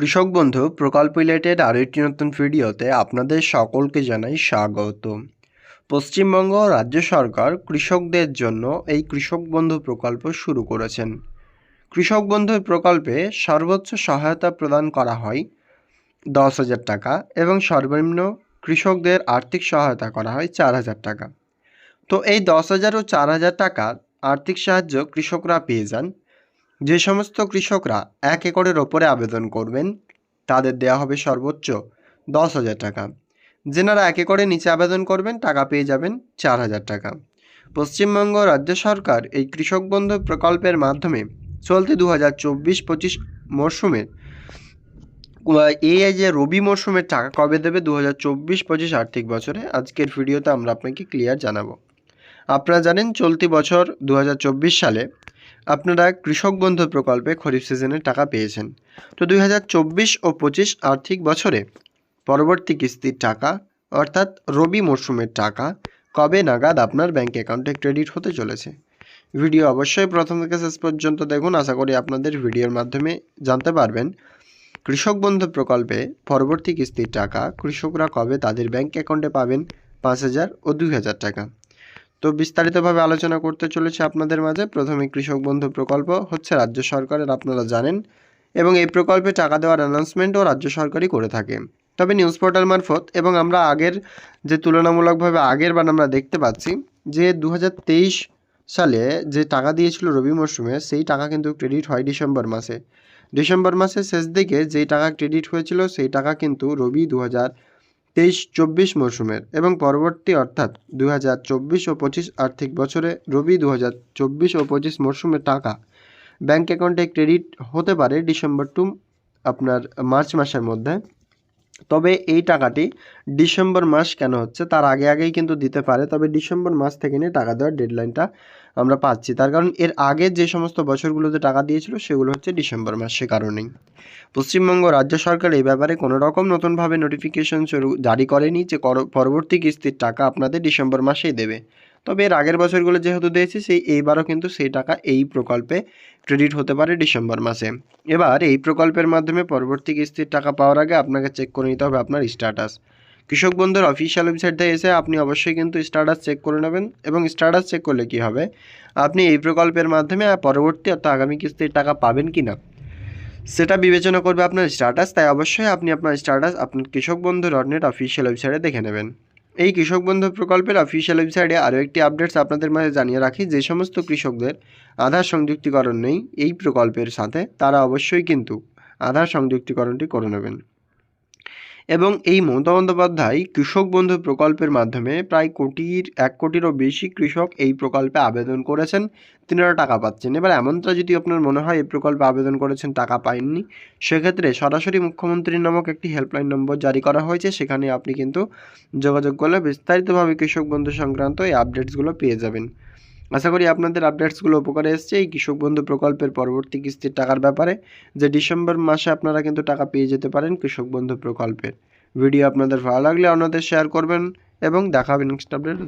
কৃষক বন্ধু, প্রকল্প রিলেটেড আরও একটি নতুন ভিডিওতে আপনাদের সকলকে জানাই স্বাগত। পশ্চিমবঙ্গ রাজ্য সরকার কৃষকদের জন্য এই কৃষক বন্ধু প্রকল্প শুরু করেছেন। কৃষক বন্ধু প্রকল্পে সর্বোচ্চ সহায়তা প্রদান করা হয় দশ হাজার টাকা এবং সর্বনিম্ন কৃষকদের আর্থিক সহায়তা করা হয় চার হাজার টাকা। তো এই দশ হাজার ও চার হাজার টাকার আর্থিক সাহায্য কৃষকরা পেয়ে যান। যে সমস্ত কৃষকরা এক একরের ওপরে আবেদন করবেন, তাদের দেওয়া হবে সর্বোচ্চ দশ হাজার টাকা। যেনারা এক একরের নিচে আবেদন করবেন, টাকা পেয়ে যাবেন চার হাজার টাকা। পশ্চিমবঙ্গ রাজ্য সরকার এই কৃষক বন্ধু প্রকল্পের মাধ্যমে চলতি দু হাজার চব্বিশ পঁচিশ মরশুমের এই যে রবি মরশুমের টাকা কবে দেবে দু হাজার চব্বিশ পঁচিশ আর্থিক বছরে, আজকের ভিডিওতে আমরা আপনাকে ক্লিয়ার জানাব। আপনারা জানেন, চলতি বছর দু হাজার চব্বিশ সালে আপনারা কৃষক বন্ধু প্রকল্পে খরিফ সিজনে টাকা পেয়েছেন। তো দুই হাজার চব্বিশ ও পঁচিশ আর্থিক বছরে পরবর্তী কিস্তির টাকা, অর্থাৎ রবি মরশুমের টাকা, কবে নাগাদ আপনার ব্যাঙ্ক অ্যাকাউন্টে ক্রেডিট হতে চলেছে? ভিডিও অবশ্যই প্রথম থেকে শেষ পর্যন্ত দেখুন। আশা করি আপনাদের ভিডিওর মাধ্যমে জানতে পারবেন, কৃষক বন্ধু প্রকল্পে পরবর্তী কিস্তির টাকা কৃষকরা কবে তাদের ব্যাঙ্ক অ্যাকাউন্টে পাবেন? পাঁচ হাজার ও দুই হাজার টাকা। তো বিস্তারিতভাবে আলোচনা করতে চলেছে আপনাদের মাঝে প্রথমে কৃষক বন্ধু প্রকল্প হচ্ছে রাজ্য সরকারের, আপনারা জানেন, এবং এই প্রকল্পে টাকা দেওয়ার অ্যানাউন্সমেন্টও রাজ্য সরকারই করে থাকে। তবে নিউজ পোর্টাল মারফত এবং আমরা আগের যে তুলনামূলকভাবে আগের বার আমরা দেখতে পাচ্ছি, যে দু হাজার তেইশ সালে যে টাকা দিয়েছিল রবি মরশুমে, সেই টাকা কিন্তু ক্রেডিট হয় ডিসেম্বর মাসে। ডিসেম্বর মাসের শেষ দিকে যেই টাকা ক্রেডিট হয়েছিল, সেই টাকা কিন্তু রবি দু হাজার তেইশ চব্বিশ মরশুমের এবং পরবর্তী অর্থাৎ দু হাজার চব্বিশ ও পঁচিশ আর্থিক বছরে রবি দু হাজার চব্বিশ ও পঁচিশ মরশুমের টাকা। ব্যাঙ্ক অ্যাকাউন্টে ক্রেডিট হতে পারে ডিসেম্বর টু আপনার মার্চ মাসের মধ্যে। তবে এই টাকাটি ডিসেম্বর মাস কেন হচ্ছে তার আগে আগেই কিন্তু দিতে পারে, তবে ডিসেম্বর মাস থেকে নিয়ে টাকা দেওয়ার ডেডলাইনটা আমরা পাচ্ছি। তার কারণ এর আগে যে সমস্ত বছরগুলোতে টাকা দিয়েছিল সেগুলো হচ্ছে ডিসেম্বর মাস সে কারণেই। পশ্চিমবঙ্গ রাজ্য সরকার এই ব্যাপারে কোনো রকম নতুনভাবে নোটিফিকেশন জারি করেনি যে পরবর্তী কিস্তির টাকা আপনাদের ডিসেম্বর মাসেই দেবে। তবে এর আগের বছরগুলো যেহেতু দিয়েছে, সেই এইবারও কিন্তু সেই টাকা এই প্রকল্পে ক্রেডিট হতে পারে ডিসেম্বর মাসে। এবার এই প্রকল্পের মাধ্যমে পরবর্তী কিস্তির টাকা পাওয়ার আগে আপনাকে চেক করে নিতে হবে আপনার স্ট্যাটাস কৃষক বন্ধুর অফিসিয়াল ওয়েবসাইটে এসে আপনি অবশ্যই কিন্তু স্ট্যাটাস চেক করে নেবেন এবং স্ট্যাটাস চেক করলে কি হবে? আপনি এই প্রকল্পের মাধ্যমে পরবর্তী অর্থাৎ আগামী কিস্তির টাকা পাবেন কি না সেটা বিবেচনা করবে আপনার স্ট্যাটাস তাই অবশ্যই আপনি আপনার স্ট্যাটাস আপনার কৃষক বন্ধু ডট অফিসিয়াল ওয়েবসাইটে দেখে নেবেন। এই কৃষক বন্ধু প্রকল্পের অফিসিয়াল ওয়েবসাইটে আরও একটি আপডেটস আপনাদের মাঝে জানিয়ে রাখি, যে সমস্ত কৃষকদের আধার সংযুক্তিকরণ নেই এই প্রকল্পের সাথে, তারা অবশ্যই কিন্তু আধার সংযুক্তিকরণটি করে নেবেন। এবং এই মমতা বন্দ্যোপাধ্যায় কৃষক বন্ধু প্রকল্পের মাধ্যমে প্রায় কোটির, এক কোটিরও বেশি কৃষক এই প্রকল্পে আবেদন করেছেন। তিনারা টাকা পাচ্ছেন। এবার এমনটা যদি আপনার মনে হয়, এই প্রকল্পে আবেদন করেছেন, টাকা পাননি সেক্ষেত্রে সরাসরি মুখ্যমন্ত্রী নামক একটি হেল্পলাইন নম্বর জারি করা হয়েছে। সেখানে আপনি কিন্তু যোগাযোগ করলে বিস্তারিতভাবে কৃষক বন্ধু সংক্রান্ত এই আপডেটসগুলো পেয়ে যাবেন। আশা করি আপনাদের আপডেটসগুলো উপকারে এসছে। এই কৃষক বন্ধু প্রকল্পের পরবর্তী কিস্তির টাকার ব্যাপারে যে ডিসেম্বর মাসে আপনারা কিন্তু টাকা পেয়ে যেতে পারেন কৃষক বন্ধু প্রকল্পের। ভিডিও আপনাদের ভালো লাগলে অন্যদের শেয়ার করবেন এবং দেখাবেন নেক্সট আপডেট